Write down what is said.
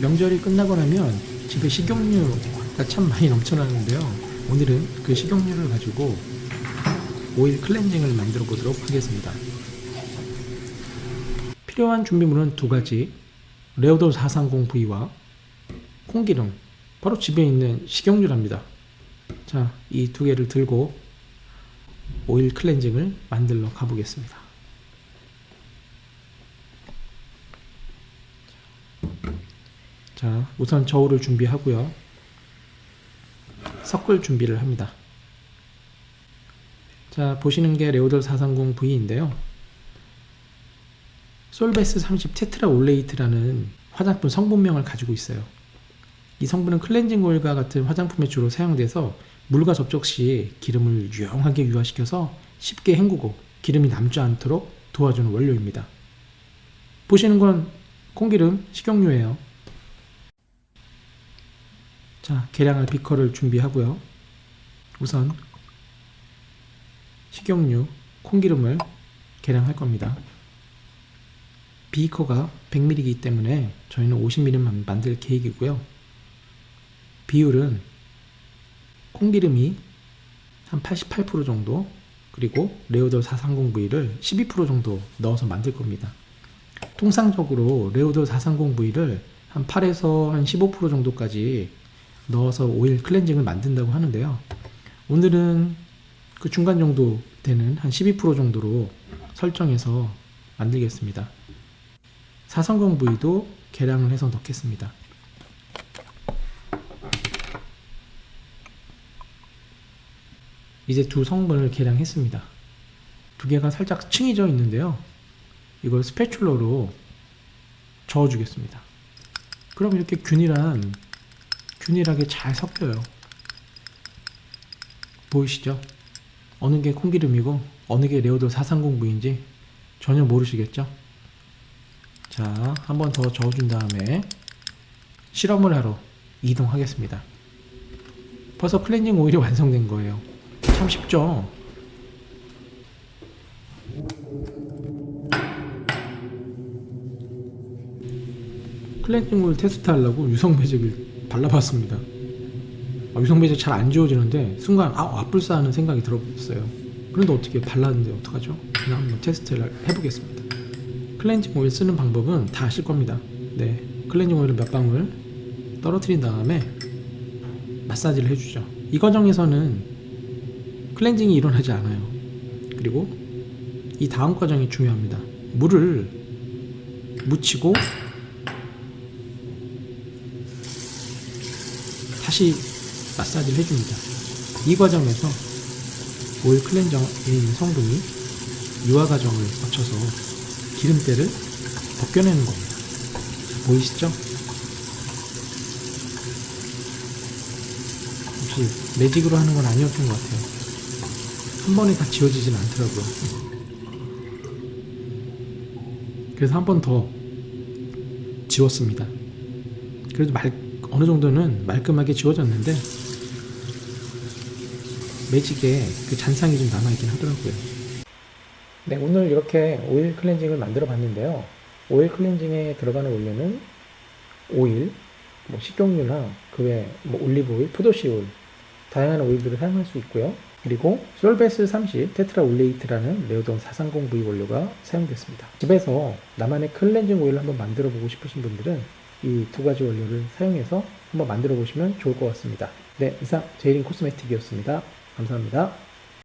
명절이 끝나고 나면 집에 식용유가 참 많이 넘쳐나는데요. 오늘은 그 식용유를 가지고 오일 클렌징을 만들어 보도록 하겠습니다. 필요한 준비물은 두 가지. 레오도 430V와 콩기름, 바로 집에 있는 식용유랍니다. 자, 이 두 개를 들고 오일 클렌징을 만들러 가보겠습니다. 자, 우선 저울을 준비하고요. 섞을 준비를 합니다. 자, 보시는 게 레오돌 430V인데요. 솔베스 30 테트라 올레이트라는 화장품 성분명을 가지고 있어요. 이 성분은 클렌징 오일과 같은 화장품에 주로 사용돼서 물과 접촉 시 기름을 유용하게 유화시켜서 쉽게 헹구고 기름이 남지 않도록 도와주는 원료입니다. 보시는 건 콩기름, 식용유예요. 자, 계량할 비커를 준비하고요. 우선 식용유, 콩기름을 계량할 겁니다. 비커가 100ml이기 때문에 저희는 50ml만 만들 계획이고요. 비율은 콩기름이 한 88% 정도 그리고 레오돌 430V를 12% 정도 넣어서 만들 겁니다. 통상적으로 레오돌 430V를 한 8에서 한 15% 정도까지 넣어서 오일 클렌징을 만든다고 하는데요. 오늘은 그 중간 정도 되는 한 12% 정도로 설정해서 만들겠습니다. 430V도 계량을 해서 넣겠습니다. 이제 두 성분을 계량했습니다. 두 개가 살짝 층이 져 있는데요. 이걸 스패츌러로 저어주겠습니다. 그럼 이렇게 균일한, 균일하게 잘 섞여요. 보이시죠? 어느 게 콩기름이고 어느 게 레오돌 430V인지 전혀 모르시겠죠? 자, 한 번 더 저어준 다음에 실험을 하러 이동하겠습니다. 벌써 클렌징 오일이 완성된 거예요. 참 쉽죠? 클렌징 오일 테스트 하려고 유성 매직을 발라봤습니다. 아, 매직 잘안 지워지는데 순간 아 아플싸 하는 생각이 들었어요. 그런데 어떻게 발랐는데 어떡하죠? 그냥 한번 테스트를 해보겠습니다. 클렌징 오일 쓰는 방법은 다 아실 겁니다. 네, 클렌징 오일을 몇 방울 떨어뜨린 다음에 마사지를 해주죠. 이 과정에서는 클렌징이 일어나지 않아요. 그리고 이 다음 과정이 중요합니다. 물을 묻히고 다시 마사지를 해줍니다. 이 과정에서 오일 클렌저에 있는 성분이 유화 과정을 거쳐서 기름때를 벗겨내는 겁니다. 보이시죠? 혹시 매직으로 하는 건 아니었던 것 같아요. 한 번에 다 지워지진 않더라고요. 그래서 한 번 더 지웠습니다. 그래도 말, 어느 정도는 말끔하게 지워졌는데 매직에 그 잔상이 좀 남아있긴 하더라고요. 네, 오늘 이렇게 오일 클렌징을 만들어 봤는데요. 오일 클렌징에 들어가는 원료는 오일, 뭐 식용유나 그외뭐 올리브 오일, 푸도시 오일, 다양한 오일들을 사용할 수 있고요. 그리고 솔베스 30 테트라 올레이트라는 레오돈 430V 원료가 사용됐습니다. 집에서 나만의 클렌징 오일을 한번 만들어 보고 싶으신 분들은 이 두 가지 원료를 사용해서 한번 만들어 보시면 좋을 것 같습니다. 네, 이상 제이린 코스메틱이었습니다. 감사합니다.